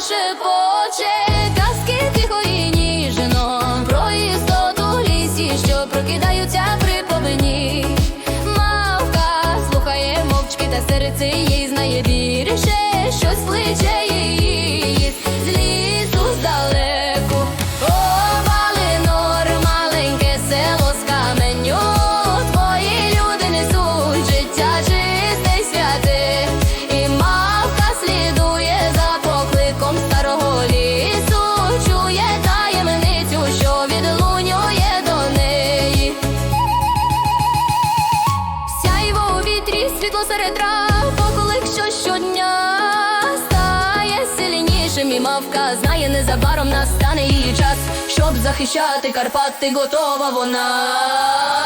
шепоче казки тихо і ніжно Про лісі, що прокидаються при повині Мавка слухає мовчки, та серце їй знає більше щось личе. Світло серед трав, поклик, що щодня стає сильнішим, і мавка знає, незабаром настане її час, щоб захищати Карпати, готова вона.